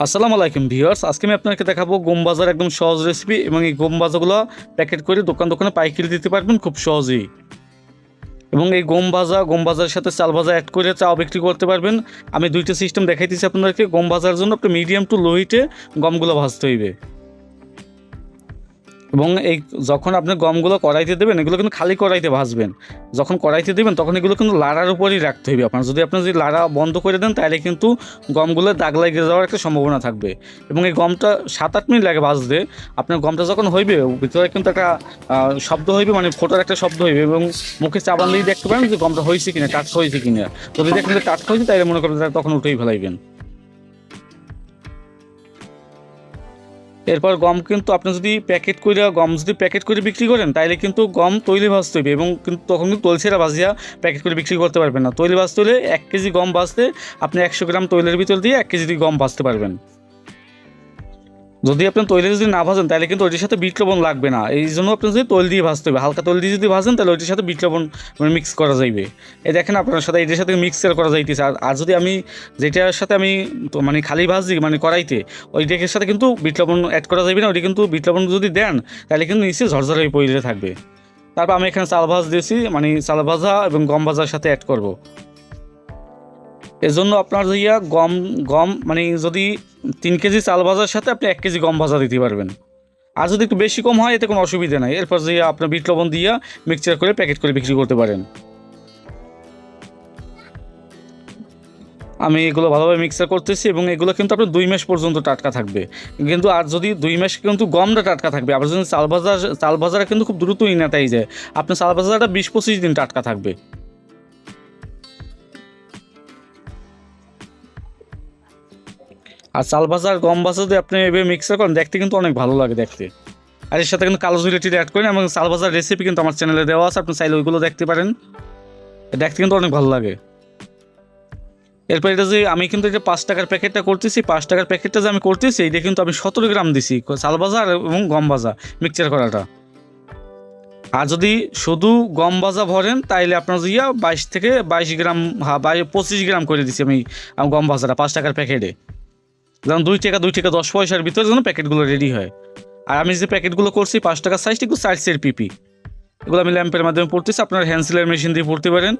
আসসালামু আলাইকুম ভিউয়ার্স, আজকে আমি আপনাকে দেখাবো গম বাজার একদম সহজ রেসিপি এবং এই গম ভাজাগুলো প্যাকেট করে দোকান দোকানে পাইকারি দিতে পারবেন খুব সহজেই। এবং এই গম ভাজা গম ভাজার সাথে চাল ভাজা অ্যাড করে চাও বিক্রি করতে পারবেন। আমি দুইটা সিস্টেম দেখাইতেছি আপনাদেরকে, গম ভাজার জন্য আপনি মিডিয়াম টু লো হিটে গমগুলো ভাজতে হইবে। এবং এই যখন আপনি গমগুলো কড়াইতে দেবেন, এগুলো কিন্তু খালি কড়াইতে ভাজবেন। যখন কড়াইতে দেবেন, তখন এগুলো কিন্তু লাড়ার উপরই রাখতে হবে। আপনার যদি আপনি যদি লাড়া বন্ধ করে দেন, তাহলে কিন্তু গমগুলো দাগ লেগে যাওয়ার একটা সম্ভাবনা থাকবে। এবং এই গমটা সাত আট মিনিট লাগে ভাজতে। আপনার গমটা যখন হইবে, ভিতরে কিন্তু একটা শব্দ হইবে মানে ফোটার একটা শব্দ হইবে এবং মুখে চাবান দিয়ে দেখতে পারেন যে গমটা হয়েছে কিনা, টাটকা হয়েছে কিনা। যদি দেখেন যে টাটকা হয়েছে, তাহলে মনে করেন যে তখন উঠেই ফেলাইবেন। এরপর গম কিন্তু আপনি যদি প্যাকেট করে গম যদি প্যাকেট করে বিক্রি করেন তাহলে কিন্তু গম তৈলি ভাজতে হবে এবং কিন্তু তখন কিন্তু তলসেরা ভাজিয়া প্যাকেট করে বিক্রি করতে পারবেন না। তৈলি ভাজতে হলে এক কেজি গম ভাজতে আপনি একশো গ্রাম তৈলের ভিতর দিয়ে এক কেজি গম ভাজতে পারবেন। যদি আপনি তৈলে যদি না ভাজেন, তাহলে কিন্তু ওইটির সাথে বিট লবণ লাগবে না। এই জন্য আপনি যদি তৈল দিয়ে ভাজতে হবে, হালকা তৈল দিয়ে যদি ভাজেন, তাহলে ওইটির সাথে বিট লবণ মানে মিক্স করা যাইবে। এই দেখেন আপনার সাথে এটির সাথে মিক্সার করা যাইতেছে। আর আর যদি আমি যেটার সাথে আমি মানে খালি ভাজি মানে কড়াইতে ওই ডেকের সাথে কিন্তু বিট লবণ অ্যাড করা যাবে না। ওইটা কিন্তু বিট লবণ যদি দেন, তাহলে কিন্তু নিচে ঝরঝর হয়ে পড়ে থাকবে। তারপর আমি এখানে চাল ভাজ দিয়েছি মানে চাল ভাজা এবং গম ভাজার সাথে অ্যাড করব। এজন্য আপনার ইয়া, গম গম মানে যদি তিন কেজি চাল ভাজার সাথে আপনি এক কেজি গম ভাজা দিতে পারবেন। আর যদি একটু বেশি কম হয়, এতে কোনো অসুবিধা নাই। এরপর যে আপনার বিট লবণ দিয়ে মিক্সচার করে প্যাকেট করে বিক্রি করতে পারেন। আমি এগুলো ভালোভাবে মিক্সার করতেছি এবং এগুলো কিন্তু আপনার দুই মাস পর্যন্ত টাটকা থাকবে। কিন্তু আর যদি দুই মাস কিন্তু গমটা টাটকা থাকবে, আবার যদি চাল ভাজা চাল ভাজাটা কিন্তু খুব দ্রুতই নেতাই যায়, আপনার চাল ভাজাটা বিশ পঁচিশ দিন টাটকা থাকবে। আর চাল ভাজা গম ভাজা যদি আপনি এভাবে মিক্সার করেন, দেখতে কিন্তু অনেক ভালো লাগে দেখতে। আর এর সাথে কিন্তু কালো জিরেটির অ্যাড করেন এবং চাল ভাজার রেসিপি কিন্তু আমার চ্যানেলে দেওয়া আছে, আপনি চাইলে ওইগুলো দেখতে পারেন। দেখতে কিন্তু অনেক ভালো লাগে। এরপর এটা যে আমি কিন্তু এটা পাঁচ টাকার প্যাকেটটা করতেছি, পাঁচ টাকার প্যাকেটটা যে আমি করতেছি এটা কিন্তু আমি সতেরো গ্রাম দিছি চাল ভাজা এবং গম ভাজা মিক্সচার করাটা। আর যদি শুধু গম ভাজা ভরেন, তাইলে আপনার ইয়া, বাইশ থেকে বাইশ গ্রাম হ্যাঁ বাই, পঁচিশ গ্রাম করে দিছি আমি গম ভাজাটা পাঁচ টাকার প্যাকেটে যেমন দুই টাকা দুই টাকা দশ পয়সার ভিতরে যেন প্যাকেটগুলো রেডি হয়। আর আমি যে প্যাকেটগুলো করছি, পাঁচ টাকার সাইজটা একটু সাইজের পিপি। এগুলো আমি ল্যাম্পের মাধ্যমে পড়তেছি, আপনার হ্যান্সিলের মেশিন দিয়ে পড়তে পারেন।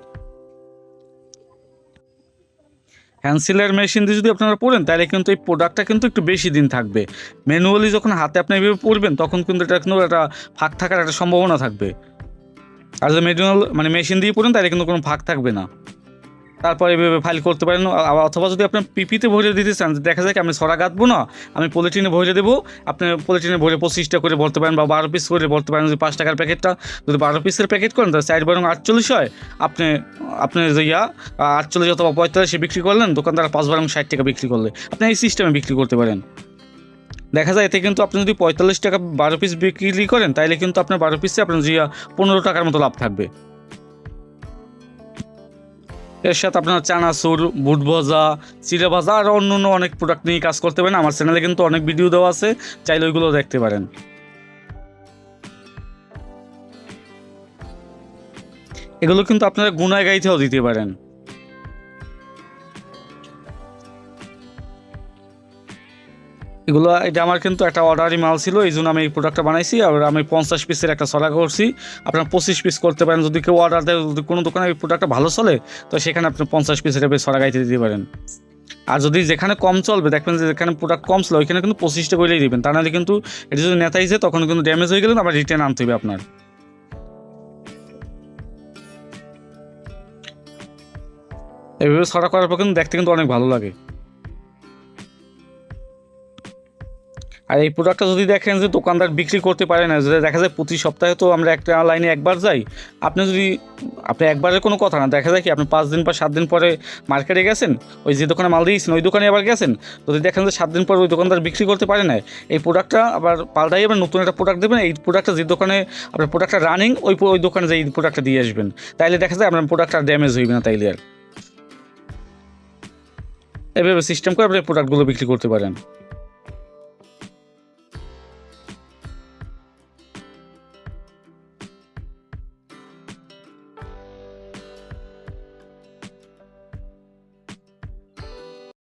হ্যান্সিলের মেশিন দিয়ে যদি আপনারা পড়েন, তাহলে কিন্তু এই প্রোডাক্টটা কিন্তু একটু বেশি দিন থাকবে। ম্যানুয়ালি যখন হাতে আপনি এইভাবে পড়বেন, তখন কিন্তু এটা কিন্তু একটা ফাঁক থাকার একটা সম্ভাবনা থাকবে। আর যদি ম্যানুয়াল মানে মেশিন দিয়ে পড়েন, তাহলে কিন্তু কোনো ফাঁক থাকবে না। তারপর এভাবে ফাইল করতে পারেন। আবার অথবা যদি আপনার পিপিতে ভরে দিতে চান, দেখা যায় কি আমি সরা গাঁথবো না, আমি পলিটিনে ভরে দেবো। আপনি পলিটিনে ভরে পঁচিশটা করে বলতে পারেন বা বারো পিস করে বলতে পারেন যদি পাঁচ টাকার প্যাকেটটা যদি বারো পিসের প্যাকেট করেন, তাহলে চার বরং আটচল্লিশ হয়। আপনি আপনি যে ইয়া আটচল্লিশ অথবা পঁয়তাল্লিশে বিক্রি করলেন দোকানদার পাঁচ বারং ষাট টাকা বিক্রি করলে। আপনি এই সিস্টেমে বিক্রি করতে পারেন। দেখা যায় এতে কিন্তু আপনি যদি পঁয়তাল্লিশ টাকা বারো পিস বিক্রি করেন তাহলে কিন্তু আপনার বারো পিসে আপনার যে পনেরো টাকার মতো লাভ থাকবে। এর সাথে আপনার চানাচুর বুট ভাজা চিড়ে ভাজা আর অন্য অন্য অনেক প্রোডাক্ট নিয়ে কাজ করতে পারেন। আমার চ্যানেলে কিন্তু অনেক ভিডিও দেওয়া আছে, চাইলে ওইগুলো দেখতে পারেন। এগুলো কিন্তু আপনারা গুনায় গাইতেও দিতে পারেন। এগুলো, এটা আমার কিন্তু একটা অর্ডারি মাল ছিল, এই জন্য আমি এই প্রোডাক্টটা বানাইছি, আর আমি পঞ্চাশ পিসের একটা সরা করছি। আপনার পঁচিশ পিস করতে পারেন, যদি কেউ অর্ডার দেয়, যদি কোনো দোকানে এই প্রোডাক্টটা ভালো চলে, তো সেখানে আপনি পঞ্চাশ পিসের সরা গাইতে দিতে পারেন। আর যদি যেখানে কম চলবে, দেখবেন যে যেখানে প্রোডাক্ট কম ছিল, ওইখানে কিন্তু পঁচিশটা করেই দিবেন। তা নাহলে কিন্তু এটা যদি নেতাই যায় তখন কিন্তু ড্যামেজ হয়ে গেলে আবার রিটার্ন আনতে হবে আপনার। এভাবে সরা করার পর কিন্তু দেখতে কিন্তু অনেক ভালো লাগে। আর এই প্রোডাক্টটা যদি দেখেন যে দোকানদার বিক্রি করতে পারে না, যদি দেখা যায় প্রতি সপ্তাহে তো আমরা একটা লাইনে একবার যাই, আপনি যদি, আপনি একবারের কোনো কথা না, দেখা যায় কি আপনি পাঁচ দিন বা সাত দিন পরে মার্কেটে গেছেন, ওই যে দোকানে মাল দিয়েছেন, ওই দোকানে আবার গেছেন যদি দেখেন যে সাত দিন পর ওই দোকানদার বিক্রি করতে পারে না, এই প্রোডাক্টটা আবার পাল্টাই আবার নতুন একটা প্রোডাক্ট দেবেন, এই প্রোডাক্টটা যে দোকানে, আপনার প্রোডাক্টটা রানিং ওই ওই দোকানে যে এই প্রোডাক্টটা দিয়ে আসবেন, তাইলে দেখা যায় আপনার প্রোডাক্টটা ড্যামেজ হইবে না তাইলে আর। এভাবে সিস্টেম করে আপনি প্রোডাক্টগুলো বিক্রি করতে পারেন।